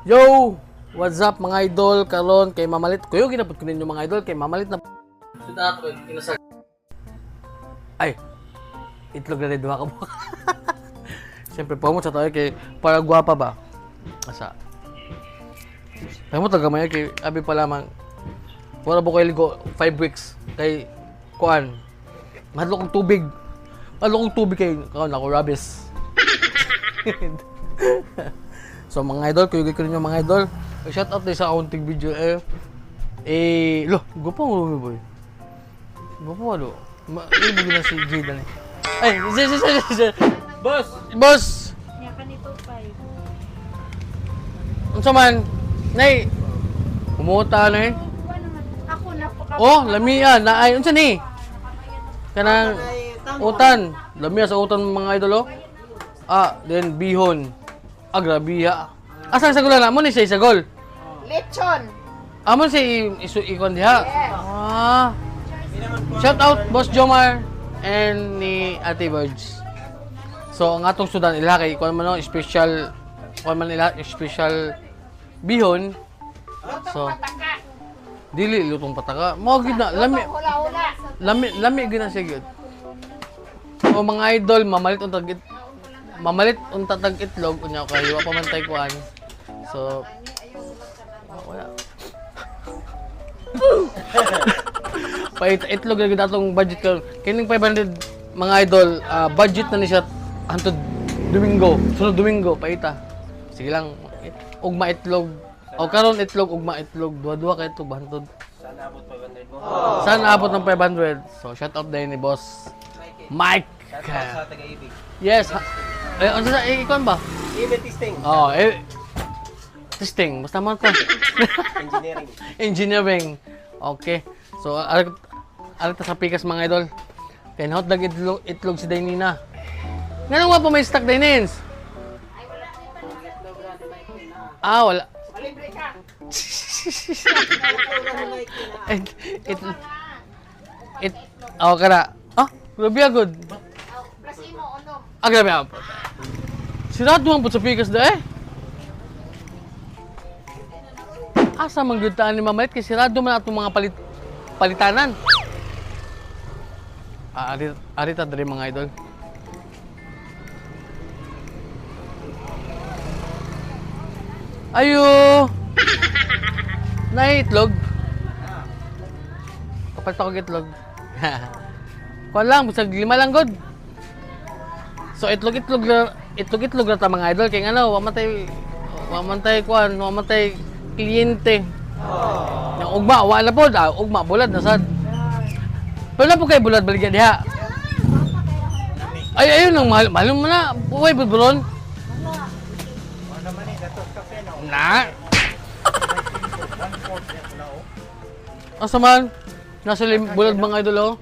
Yo! What's up mga idol? Karon kay Mamalit. Kuyo ginapot ko ninyo mga idol kay Mamalit na kay kinasag. Ay. Itlog na rin duha ka mo. Siyempre po mo sa tayo kay para gwapa ba? Asa. Kaya mo taga may kay abi pa lamang. Wala po kay ligo 5 weeks kay kuan. Madlo kong tubig. Madlo kong tubig kay kaon ako rabis. So mga idol, kuya ko ninyo mga idol. Shout out din sa aunting video eh. Eh, lo, gupo mo Rumi boy. Gupo ano? Ma, eh, bugin na si Jada ni. Ay, si, si, si, si. Boss! Boss! Niya kanito five. Unsa man? Nay, kumuta na eh. Ako na po Oh, lamia, na ay, unsa ni? Kanang utan. Lamia sa utan mga idol oh. Ah, then bihon. Ah, grabiha. Asa sa gula na mo ni siya sa gol? Lechon. Amo si isu ikon diha. Yes. Ah. Shout out Boss Jomar and ni Ate Birds. So ang atong sudan ila kay kuan man no special kuan man ila special bihon. So dili lutong pataka. Mo gid na lami lami lami gid na siya gid. O mga idol mamalit untag it mamalit unta tag itlog unya kay wa pa man tay kuan. So oh, wala. Pait itlog lagi datong budget ko. Kining 500 mga idol, ah, budget na ni siya hantod Domingo. Sunod Domingo paita. Sige lang ugma itlog. O karon itlog ugma itlog. Duha-duha kay itlog hantod. Saan abot ng 500? So shout out din ni boss Mike. Sa taga-ibig. Yes. ha- Eh, ano sa eh, ikaw ba? Ibig testing. Oh, eh testing. Basta mo to. Engineering. Engineering. Okay. So, alit, alit sa pikas mga idol. Kaya hot dog itlog, itlog si Dainina. Nga nang pa may stock Dainins? Ah, wala. Malibre ka. it, it, it, oh, kada. Ah, grabe agad. Plus imo, ano? Ah, grabe agad. Sirado ang sa pikas da eh. Asa man gyud taan ni mamalit kay sirado man atong mga palit palitanan. Ah, ari ari ta diri mga idol. Ayo. Nay itlog. Kapal ta ko itlog. Kuan lang, busag lima lang god. So itlog itlog na ta mga idol kay ano, wa man tay wa man tay kuan, wa man tay kliyente. Yang ugma wa na pod, ah, ugma bulad na sad. Pero na po kay bulad baligya diha. Ay ayun ang mahal, mahal mo na. Buhay budbulon. Na. Asa man? Nasa lim, bulad mga idol oh.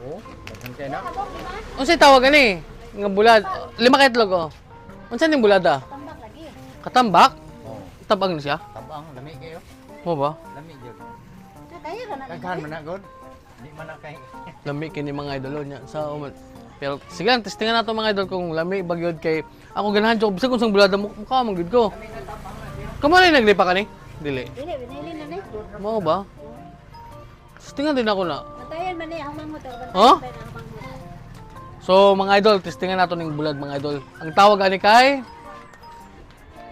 Unsay tawag ani? Nga bulad. Lima ka itlog oh. Unsa ning bulad ah? Tambak lagi. Katambak? Tabang ni siya? Tabang, lami kayo. Mo ba? Lami jud. Kaya ka na. Daghan man na god. Di man na kay. Lami kini mga idol oh, nya sa umat. Pero sige lang, testingan nato mga idol kung lami bagyod kay ako ganahan jud bisag unsang bulad mo mukha man gud ko. Kamo na naglipa ka ni? Dili. Dili, binili na ni. Mo ba? Testingan din ako na. Matayan man ni ang mangot. Huh? So mga idol, testingan nato ning bulad mga idol. Ang tawag ani kay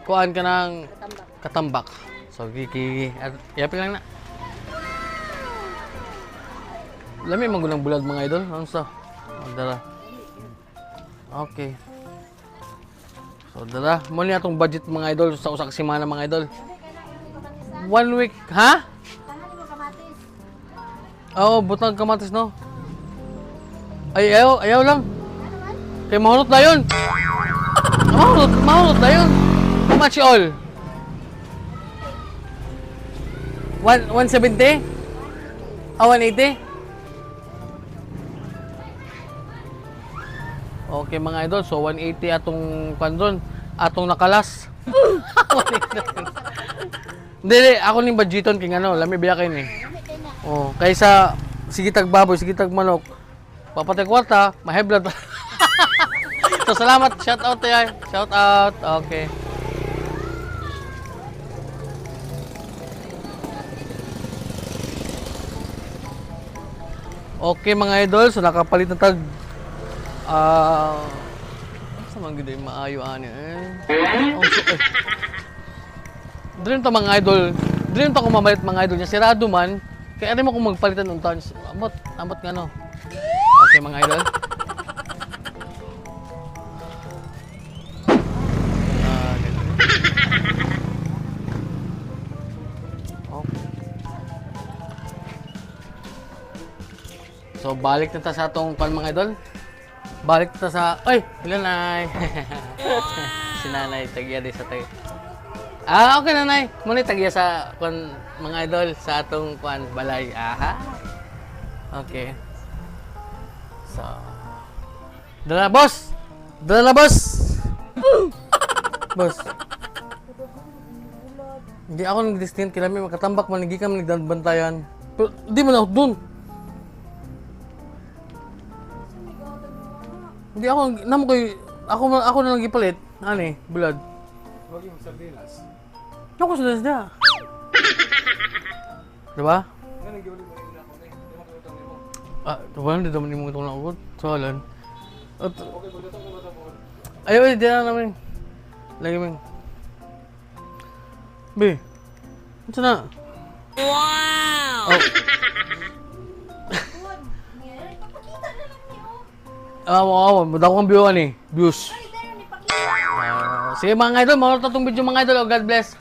kuan ka ng Tambak. katambak. So kiki yapin lang na. Lami man gulang bulad mga idol. Ano sa? Oh, dara. Okay. So dara, mo ni atong budget mga idol sa usa ka semana mga idol. One week, ha? Kamatis. Oo, butang kamatis no. Ay, ayaw, ayaw lang. Kay mahulot na yun. Mahulot, mahulot na yun. How much all? One, 170? Ah, 180? Okay mga idol, so 180 atong kandron, atong nakalas. 180. Hindi, ako ning budgeton king ano, lami biya kay ni. Oh, kaysa sige tag baboy, sige tag manok. Papatay kwarta, may high blood. so, salamat. Shout out to. Shout out. Okay. Okay mga idol, so nakapalit na tag Ah, uh, sa mga ganda maayo ani eh. Oh, eh. Dream to mga idol. Dream to kung mamalit mga idol niya. Sirado man. Kaya rin mo kung magpalitan ng tons. Amot, amot nga no. Okay mga idol. Ah. So balik na ta sa atong pan mga idol. Balik na ta sa Oy, hello nay. si nanay tagya di sa tay. Ah, okay nanay. Muna tagya sa kon mga idol sa atong kwan balay. Aha. Okay. So Dala boss. Dala boss. boss. Hindi ako nag-distant kila may makatambak man hindi kami nagbantayan. Pero di man ako dun. Hindi ako namo koy ako ako na lang gipalit. Ani, blood. Huwag yung sardinas. Ako sa dasda. Diba? Ah, wala hindi naman yung itong nakukot. Salan. At, Okay, pagkatang ko ba mo? ayaw, di na namin. Lagi mo. Be, ito na. Wow! Oh. Ah, wow, wow. Madako kang view, ani. Views. Ah, sige mga idol, mga tatong video mga idol. Oh, God bless.